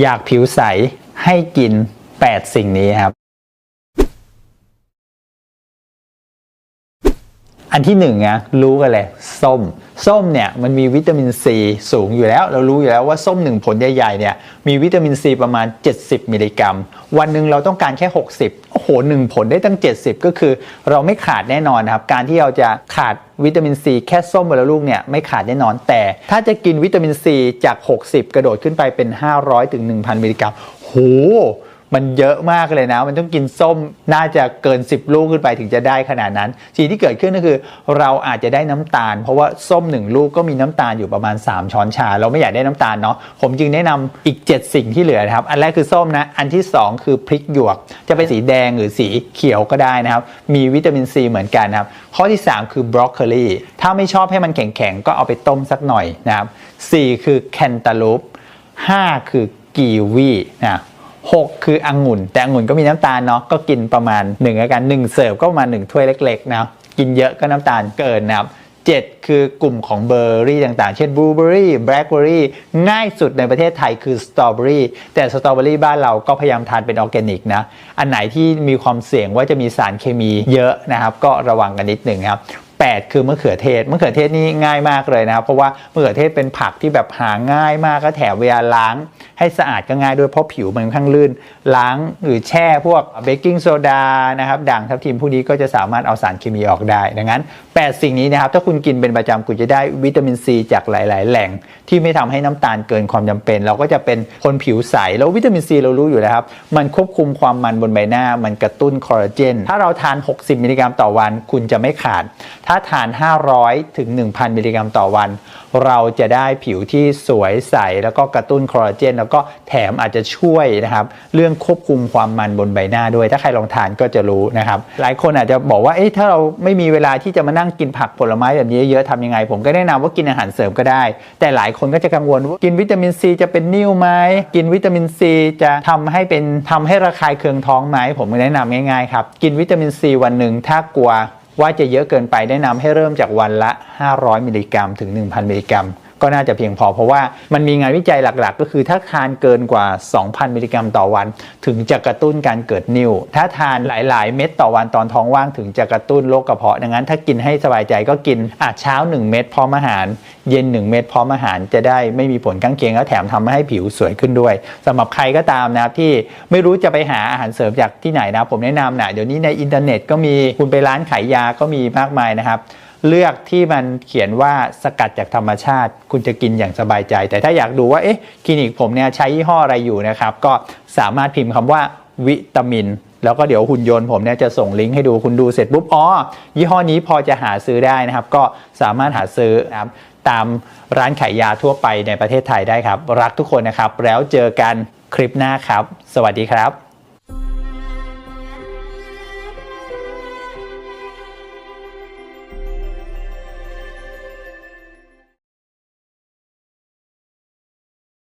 อยากผิวใสให้กิน 8 สิ่งนี้ครับ อันที่หนึ่งนะรู้กันเลยส้ม ส้มเนี่ยมันมีวิตามินซีสูงอยู่แล้ว เรารู้อยู่แล้วว่าส้มหนึ่งผลใหญ่ๆเนี่ยมีวิตามินซีประมาณ 70 มิลลิกรัม วันหนึ่งเราต้องการแค่ 60โอ้โหหนึ่งผลได้ตั้ง 70 ก็คือเราไม่ขาดแน่นอนนะครับการที่เราจะขาดวิตามินซีแค่ส้มวันละลูกเนี่ยไม่ขาดแน่นอน แต่ถ้าจะกินวิตามินซีจาก 60 กระโดดขึ้นไปเป็น 500ถึง1,000 มิลลิกรัมโห มันเยอะมากเลยนะ มันต้องกินส้มน่าจะเกิน 10 ลูกขึ้นไปถึงจะได้ขนาดนั้น สิ่งที่เกิดขึ้นก็คือ เราอาจจะได้น้ำตาล เพราะว่าส้ม 1 ลูกก็มีน้ำตาลอยู่ประมาณ 3 ช้อนชา เราไม่อยากได้น้ำตาลเนาะผมจึงแนะนำอีก 7 สิ่งที่เหลือนะครับ อันแรกคือส้มนะอันที่ 2 คือพริกหยวก จะเป็นสีแดงหรือสีเขียวก็ได้นะครับ มีวิตามินซีเหมือนกันนะครับข้อที่ 3 คือบรอกโคลีถ้าไม่ชอบให้มันแข็งๆก็เอาไปต้มสักหน่อยนะครับสี่คือแคนตาลูปห้าคือกีวีนะ 6 คือองุ่น แต่องุ่นก็มีน้ำตาลเนาะก็กินประมาณ1แล้วกัน1เสิร์ฟก็ประมาณ1ถ้วยเล็กๆนะกินเยอะก็น้ำตาลเกินนะครับ7 คือกลุ่มของเบอร์รี่ต่างๆ เช่นบลูเบอร์รี่แบล็คเบอรี่ง่ายสุดในประเทศไทยคือสตรอเบอรี่แต่สตรอเบอรี่บ้านเราก็พยายามทานเป็นออร์แกนิกนะ อันไหนที่มีความเสี่ยงว่าจะมีสารเคมีเยอะนะครับ ก็ระวังกันนิดหนึ่งครับ 8 คือมะเขือเทศมะเขือเทศนี่ง่ายมากเลยนะครับ เพราะว่ามะเขือเทศเป็นผักที่แบบหาง่ายมากก็แถมเวลาล้าง ให้สะอาดก็ง่ายด้วยเพราะผิวมันค่อนข้างลื่น ล้างหรือแช่พวกเบกกิ้งโซดานะครับด่างทับทิมพวกนี้ก็จะสามารถเอาสารเคมีออกได้ ดังนั้น 8 สิ่งนี้นะครับถ้าคุณกินเป็นประจำคุณจะได้วิตามินซีจากหลาย ๆ แหล่ง ที่ไม่ทำให้น้ำตาลเกินความจำเป็น เราก็จะเป็นคนผิวใสแล้ววิตามินซีเรารู้อยู่แล้วครับมันควบคุมความมันบนใบหน้า มันกระตุ้นคอลลาเจนถ้าเราทาน 60 มิลลิกรัมต่อวัน คุณจะไม่ขาดถ้าาทาน 500 ถึง 1,000 มิลลิกรัมต่อวัน เราจะได้ผิวที่สวยใส แล้วก็กระตุ้นคอลลาเจน แล้วก็แถมอาจจะช่วยนะครับ เรื่องควบคุมความมันบนใบหน้าด้วย ถ้าใครลองทานก็จะรู้นะครับ หลายคนอาจจะบอกว่า เอ๊ะ ถ้าเราไม่มีเวลาที่จะมานั่งกินผักผลไม้แบบนี้เยอะๆทำยังไง ผมก็แนะนำว่ากินอาหารเสริมก็ได้ แต่หลายคนก็จะกังวลว่ากินวิตามินซีจะเป็นนิ่วไหม กินวิตามินซีจะทำให้เป็นทำให้ระคายเคืองท้องไหม ผมแนะนำง่ายๆครับ กินวิตามินซีวันหนึ่งถ้ากลัว ว่าจะเยอะเกินไปแนะนำให้เริ่มจากวันละ 500 มิลลิกรัม ถึง 1,000 มิลลิกรัม ก็น่าจะเพียงพอ เพราะว่ามันมีงานวิจัยหลักๆ ก็คือถ้าทานเกินกว่า 2,000 มิลลิกรัมต่อวัน ถึงจะกระตุ้นการเกิดนิ่ว ถ้าทานหลาย ๆ เม็ดต่อวันตอนท้องว่างถึงจะกระตุ้นโรคกระเพาะ ดังนั้นถ้ากินให้สบายใจก็กินอาจเช้า 1 เม็ดพร้อมอาหาร เย็น 1 เม็ดพร้อมอาหารจะได้ไม่มีผลข้างเคียงแล้วแถมทำให้ผิวสวยขึ้นด้วยสำหรับใครก็ตามนะครับที่ไม่รู้จะไปหาอาหารเสริมจากที่ไหนนะผมแนะนำนะเดี๋ยวนี้ในอินเทอร์เน็ตก็มีคุณไปร้านขายยาก็มีมากมายนะครับ เลือกที่มันเขียนว่าสกัดจากธรรมชาติ คุณจะกินอย่างสบายใจ แต่ถ้าอยากดูว่าเอ๊ะคลินิกผมเนี่ยใช้ยี่ห้ออะไรอยู่นะครับ ก็สามารถพิมพ์คำว่าวิตามิน แล้วก็เดี๋ยวหุ่นยนต์ผมเนี่ยจะส่งลิงก์ให้ดูคุณดูเสร็จปุ๊บอ๋อยี่ห้อนี้พอจะหาซื้อได้นะครับ ก็สามารถหาซื้อนะครับตามร้านขายยาทั่วไปในประเทศไทยได้ครับ รักทุกคนนะครับ แล้วเจอกันคลิปหน้าครับ สวัสดีครับ